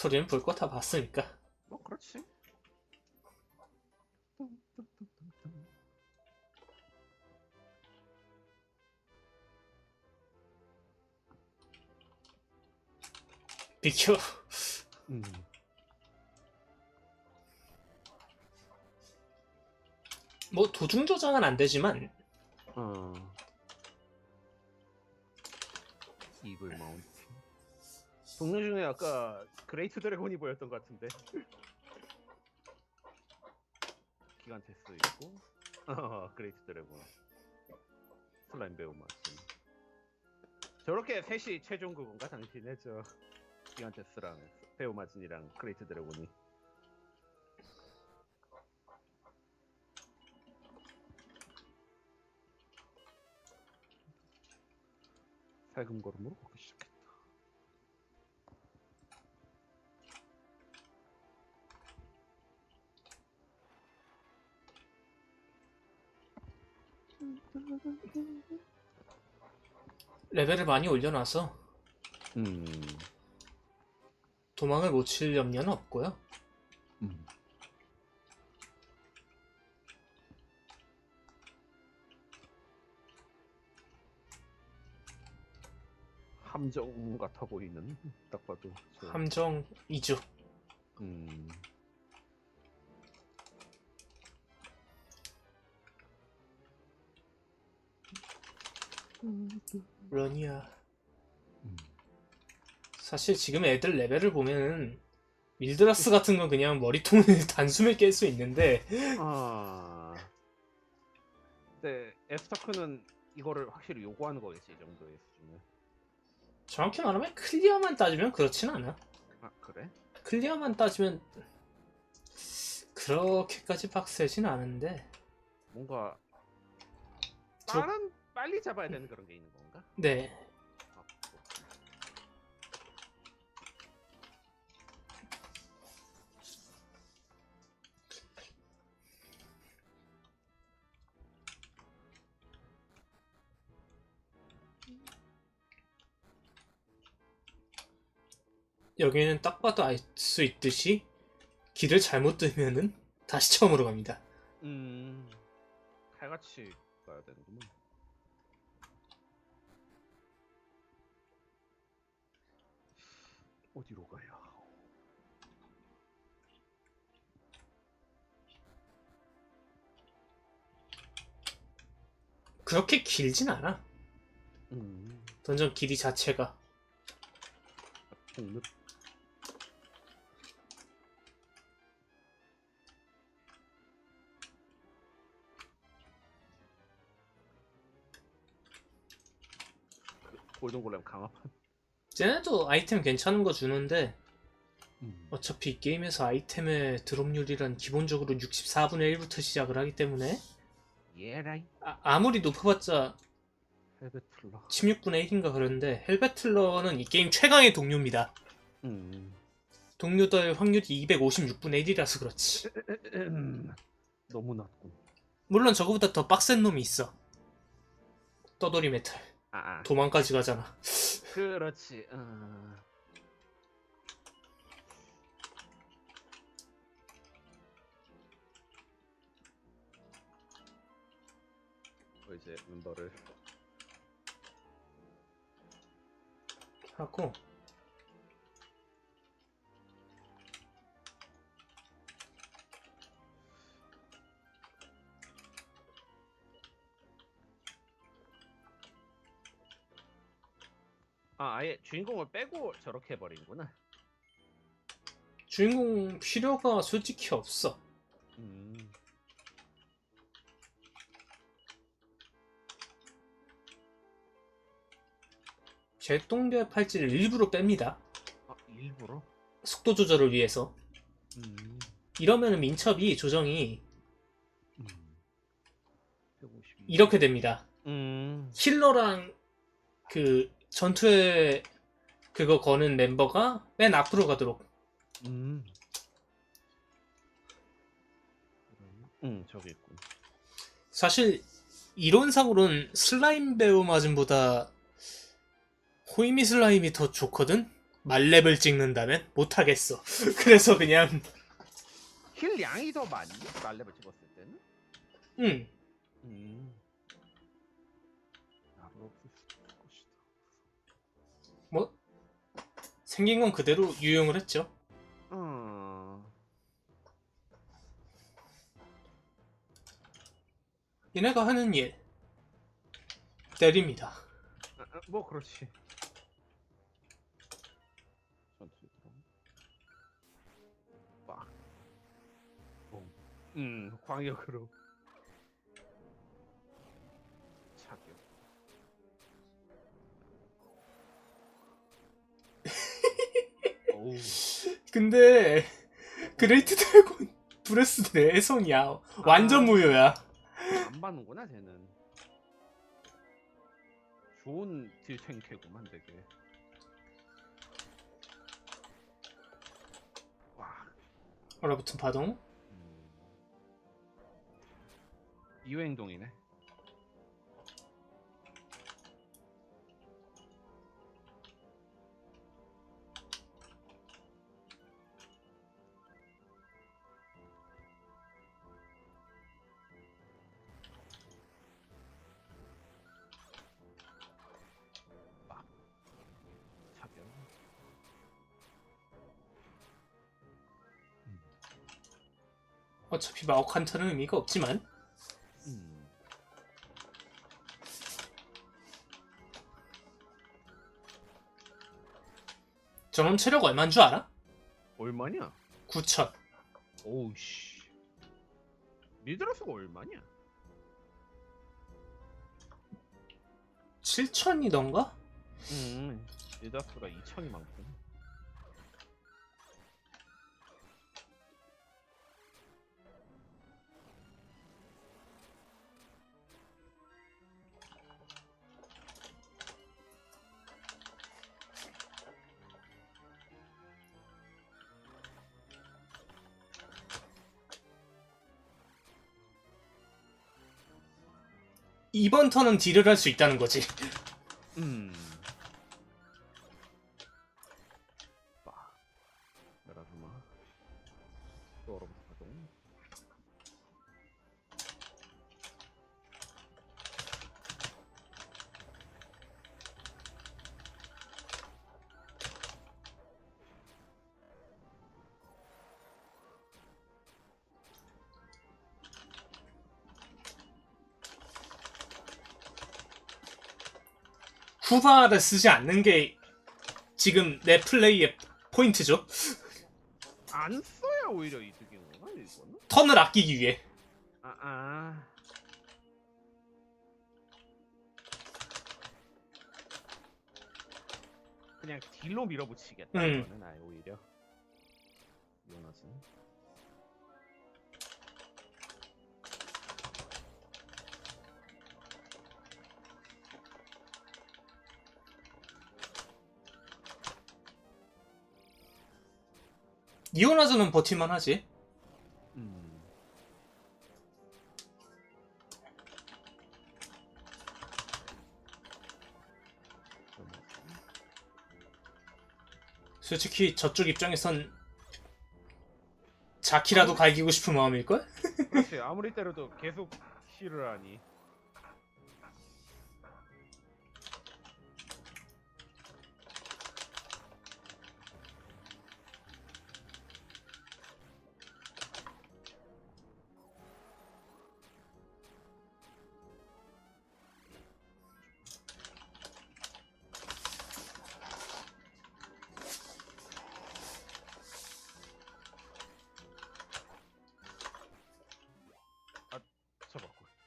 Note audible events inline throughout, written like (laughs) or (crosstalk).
스토리는 볼거 다 봤으니까. 뭐 그렇지. 비켜. 음. 뭐 도중 조작은 안 되지만 어. 이글 마운트. 동료 중에 아까 그레이트 드래곤이 보였던 것 같은데. 기간 테스트 있고. 어, 그레이트 드래곤. 슬라임 배우 맞지. 저렇게 셋이 최종 그건가 당신의 저 기간 테스트랑 배우 마진이랑 그레이트 드래곤이. 살금 걸음으로 걷기 시작했다. 레벨을 많이 올려놔서 음. 도망을 못 칠 염려는 없고요. 음. 함정 같아 보이는 딱 봐도 저, 함정 2주. 음. 러니아. 음. 사실 지금 애들 레벨을 보면은 밀드라스 같은 건 그냥 머리통을 (laughs) 단숨에 깰 수 있는데 아. 근데 에스터크는 이거를 확실히 요구하는 거겠지 이 정도의 수준은. 정확히 말하면 클리어만 따지면 그렇진 않아. 아 그래? 클리어만 따지면 그렇게까지 빡세진 않은데 뭔가 저- 다른 빨리 잡아야 되는 그런 게 있는 건가? 네 아, 여기는 딱 봐도 알 수 있듯이 길을 잘못 들면은 다시 처음으로 갑니다. 음 칼같이 가야 되는구만. 어디로 가야? 그렇게 길진 않아. 음 던전 길이 자체가 동력. 그 골든 골렘 강화판. 쟤네도 아이템 괜찮은 거 주는데 음. 어차피 이 게임에서 아이템의 드롭률이란 기본적으로 64분의 1부터 시작을 하기 때문에 예라이. 아, 무리 높아봤자 헬베틀러. 16분의 1인가 그런데 헬베틀러는 이 게임 최강의 동료입니다. 음. 동료들 확률이 256분의 1이라서 그렇지. 음. (clears throat) 너무 낮군. 물론 저거보다 더 빡센 놈이 있어. 떠돌이 메탈. 아, 아. 도망까지 가잖아. 그렇지. 어. 어, 이제 멤버를 하고 아 아예 주인공을 빼고 저렇게 해버리는구나. 주인공 필요가 솔직히 없어. 음. 제똥별 팔찌를 일부러 뺍니다. 아 일부러? 속도 조절을 위해서. 음. 이러면 민첩이 조정이 음. 152. 이렇게 됩니다. 음. 힐러랑 그 전투에 그거 거는 멤버가 맨 앞으로 가도록 음. 음 저기 있군. 사실 이론상으로는 슬라임 배우 맞음보다 호이미 슬라임이 더 좋거든? 말렙을 찍는다면 못하겠어. (laughs) 그래서 그냥 힐 양이 더 많니? 말렙을 찍었을 때는? 음 생긴 건 그대로 유용을 했죠. 어. 얘네가 하는 일 때립니다. 아, 아, 뭐 그렇지. 음, 광역으로. 근데 그레이트 드래곤 브레스 내성이야. 완전 아. 무효야. 안 받는구나 쟤는. 좋은 딜탱캐구만 되게. 와. 얼어붙은 파동. 음. 이후 행동이네. 어차피 마오칸타는 의미가 없지만 음. 저놈 체력 얼마인 줄 알아? 얼마냐? 9천. 오우씨. 미드라스가 얼마냐? 7천이던가? 음. 미드라스가 2천이 많군. 이번 턴은 딜을 할 수 있다는 거지. 음. 후바를 쓰지 않는 게 지금 내 플레이의 포인트죠. 안 써야 오히려 이득인 건가 이거는? 턴을 아끼기 위해. 아 아. 그냥 딜로 밀어붙이겠다 음. 이거는 아예 오히려. 이원하 이오나즈는 버틸만 하지. 음. 솔직히 저쪽 입장에선 자키라도 갈기고 싶은 마음일걸? 그렇지 아무리 때려도 계속 힐을 하니.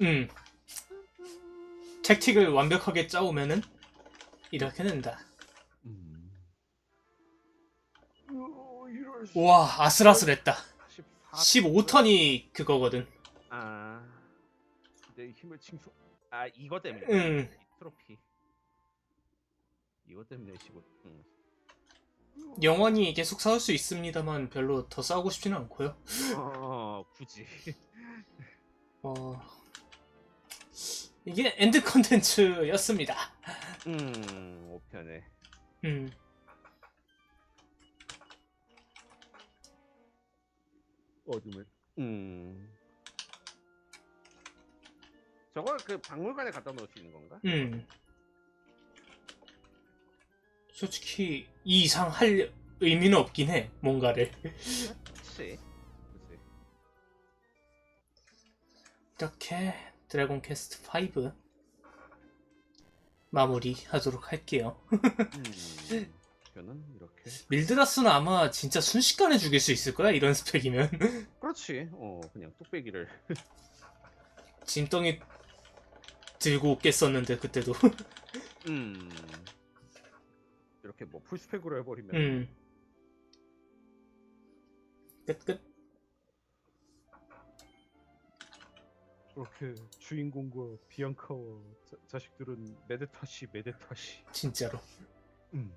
음. 택틱을 완벽하게 짜오면은 이렇게 된다. 음. 우와 아슬아슬했다. 14 15턴이 그거거든. 아, 내 힘을 칭송. 아, 이거 때문에. 음. 이 트로피. 이거 때문에 15. 응. 영원히 계속 싸울 수 있습니다만 별로 더 싸우고 싶지는 않고요. 어, 굳이. 어... 이게 엔드 컨텐츠였습니다. 음, 오편에. 음. 어둠을. 음. 저걸 그 박물관에 갖다 놓을 수 있는 건가? 음. 솔직히 이 이상 할 의미는 없긴 해. 뭔가를. 그치. 그치. 이렇게 드래곤 퀘스트 5 마무리 하도록 할게요. 음. 이렇게. 밀드라스는 아마 진짜 순식간에 죽일 수 있을 거야. 이런 스펙이면. (laughs) 그렇지. 어, 그냥 뚝배기를. (laughs) 짐덩이 들고 깼었는데 그때도. (laughs) 음. 이렇게 뭐 풀스펙으로 해버리면. 음. 끝 끝. 그렇게 주인공과 비앙카와 자, 자식들은 메데타시 메데타시. 진짜로. 음.